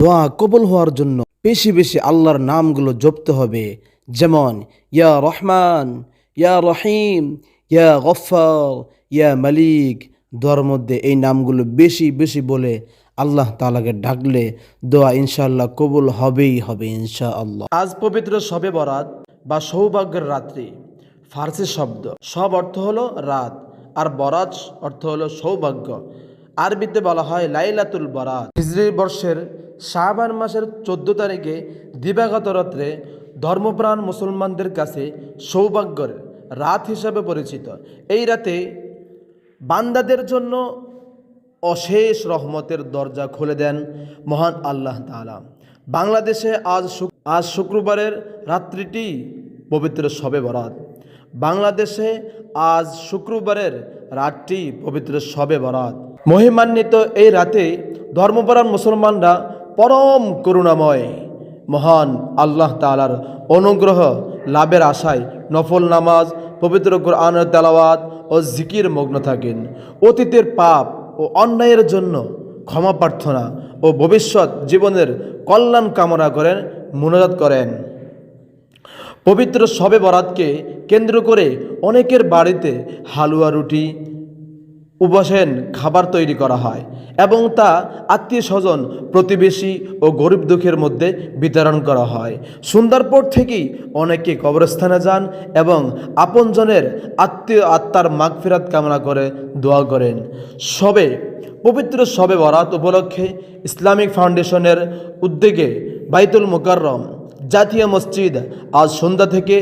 দোয়া কবুল হওয়ার জন্য বেশি বেশি আল্লাহর নামগুলো জপতে হবে। যেমন, ইয়া রহমান, ইয়া রহিম, ইয়া গফার ইয়া মালিক। দোয়ার মধ্যে এই নামগুলো বেশি বেশি বলে আল্লাহ তালাকে ডাকলে দোয়া ইনশাআল্লাহ কবুল হবেই হবে ইনশাআল্লাহ। আজ পবিত্র সবে বরাত বা সৌভাগ্যের রাত্রি। ফার্সি শব্দ। সব অর্থ হলো রাত, আর বরাত অর্থ হলো সৌভাগ্য। আরবিতে বলা হয় লাইলাতুল বরাত। হিজরি বর্ষের শাহবান মাসের চোদ্দ তারিখে দিবাগত রাত্রে ধর্মপ্রাণ মুসলমানদের কাছে সৌভাগ্যের রাত হিসাবে পরিচিত। এই রাতে বান্দাদের জন্য অশেষ রহমতের দরজা খুলে দেন মহান আল্লাহ তাআলা। বাংলাদেশে আজ আজ শুক্রবারের রাত্রিটি পবিত্র শবে বরাত। বাংলাদেশে আজ শুক্রবারের রাতটি পবিত্র শবে বরাত। মহিমান্বিত এই রাতে ধর্মপরাণ মুসলমানরা পরম করুণাময় মহান আল্লাহ তালার অনুগ্রহ লাভের আশায় নফল নামাজ, পবিত্র কোরআনের তেলাওয়াত ও জিকির মগ্ন থাকেন। অতীতের পাপ ও অন্যায়ের জন্য ক্ষমা প্রার্থনা ও ভবিষ্যৎ জীবনের কল্যাণ কামনা করেন, মনোজাত করেন। পবিত্র শবে বরাতকে কেন্দ্র করে অনেকের বাড়িতে হালুয়া রুটি, উপসেন খাবার তৈরি করা হয়। এবং তা আত্মীয় স্বজন, প্রতিবেশী ও গরিব দুঃখের মধ্যে বিতরণ করা হয়। সন্ধ্যার পর থেকেই অনেকে কবরস্থানে যান এবং আপনজনের আত্মীয় আত্মার মাগফিরাত কামনা করে দোয়া করেন। সবে পবিত্র সবে বরাত উপলক্ষে ইসলামিক ফাউন্ডেশনের উদ্যোগে বাইতুল মুকাররম জাতীয় মসজিদ আজ সন্ধ্যা থেকে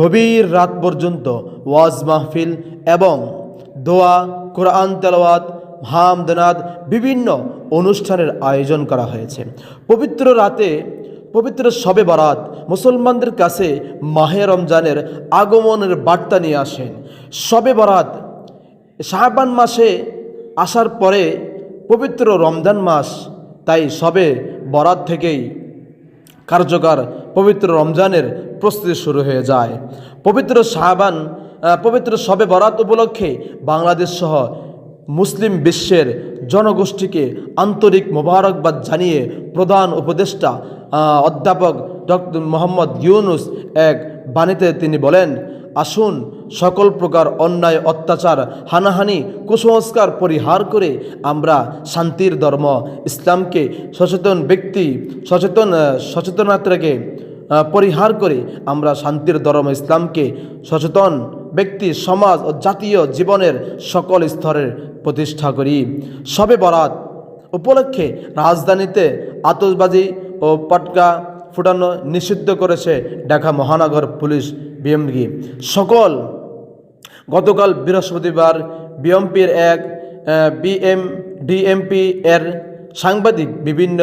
গভীর রাত পর্যন্ত ওয়াজ মাহফিল এবং দোয়া, কোরআন তেলাওয়াত হামদনাদ বিভিন্ন অনুষ্ঠানের আয়োজন করা হয়েছে। পবিত্র রাতে, পবিত্র শবে বরাত মুসলমানদের কাছে মাহে রমজানের আগমনের বার্তা নিয়ে আসেন। শবে বরাত, শাহবান মাসে আসার পরে পবিত্র রমজান মাস, তাই সবে বরাত থেকেই কার্যকর পবিত্র রমজানের প্রস্তুতি শুরু হয়ে যায়। পবিত্র শাহবান পবিত্র শবে বরাত উপলক্ষে বাংলাদেশ সহ মুসলিম বিশ্বের জনগোষ্ঠীকে আন্তরিক মোবারকবাদ জানিয়ে প্রধান উপদেষ্টা অধ্যাপক ডক্টর মোহাম্মদ ইউনুস এক বাণীতে তিনি বলেন, আসুন, সকল প্রকার অন্যায়, অত্যাচার, হানাহানি, কুসংস্কার পরিহার করে আমরা শান্তির ধর্ম, ইসলামকে সচেতন ব্যক্তি, সচেতন সচেতনতাকে পরিহার করে আমরা শান্তির ধর্ম, ইসলামকে সচেতন ব্যক্তি, সমাজ ও জাতীয় জীবনের সকল স্তরের প্রতিষ্ঠা করি। সবে বরাত উপলক্ষে রাজধানীতে আতসবাজি ও পটকা ফুটানো নিষিদ্ধ করেছে ঢাকা মহানগর পুলিশ বিএমডি। সকল গতকাল বৃহস্পতিবার বিএমপির এক বিএম ডিএমপি এর সাংবাদিক বিভিন্ন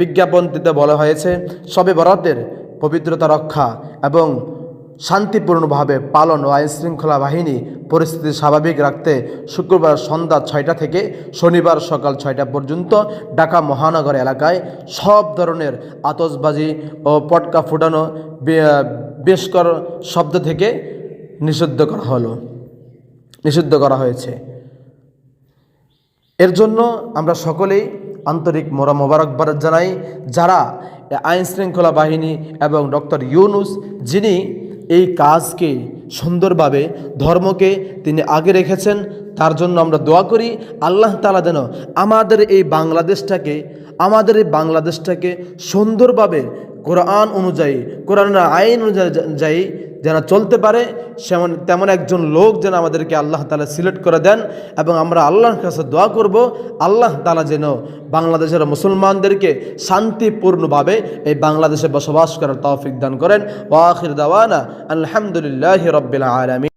বিজ্ঞাপনটিতে বলা হয়েছে, সবে বরাতের পবিত্রতা রক্ষা এবং শান্তিপূর্ণভাবে পালন ও আইনশৃঙ্খলা বাহিনী পরিস্থিতি স্বাভাবিক রাখতে শুক্রবার সন্ধ্যা ছয়টা থেকে শনিবার সকাল ছয়টা পর্যন্ত ঢাকা মহানগর এলাকায় সব ধরনের আতসবাজি ও পটকা ফুটানো বেশকর শব্দ থেকে নিষিদ্ধ করা হলো, নিষিদ্ধ করা হয়েছে। এর জন্য আমরা সকলেই আন্তরিক মোরা মোবারকবাদ জানাই যারা আইন শৃঙ্খলা বাহিনী এবং ডক্টর ইউনুস যিনি এই কাজকে সুন্দরভাবে, ধর্মকে তিনি আগে রেখেছেন, তার জন্য আমরা দোয়া করি, আল্লাহ তালা যেন আমাদের এই বাংলাদেশটাকে, আমাদের এই বাংলাদেশটাকে সুন্দরভাবে কোরআন অনুযায়ী কোরআন আইন অনুযায়ী যেন চলতে পারে, সেমন তেমন একজন লোক যেন আমাদেরকে আল্লাহ তালা সিলেক্ট করে দেন এবং আমরা আল্লাহর কাছে দোয়া করব, আল্লাহ তালা যেন বাংলাদেশের মুসলমানদেরকে শান্তিপূর্ণভাবে এই বাংলাদেশে বসবাস করার তৌফিক দান করেন। ওয়াখির দাওয়ানা আলহামদুলিল্লাহ রব্বিল আলমী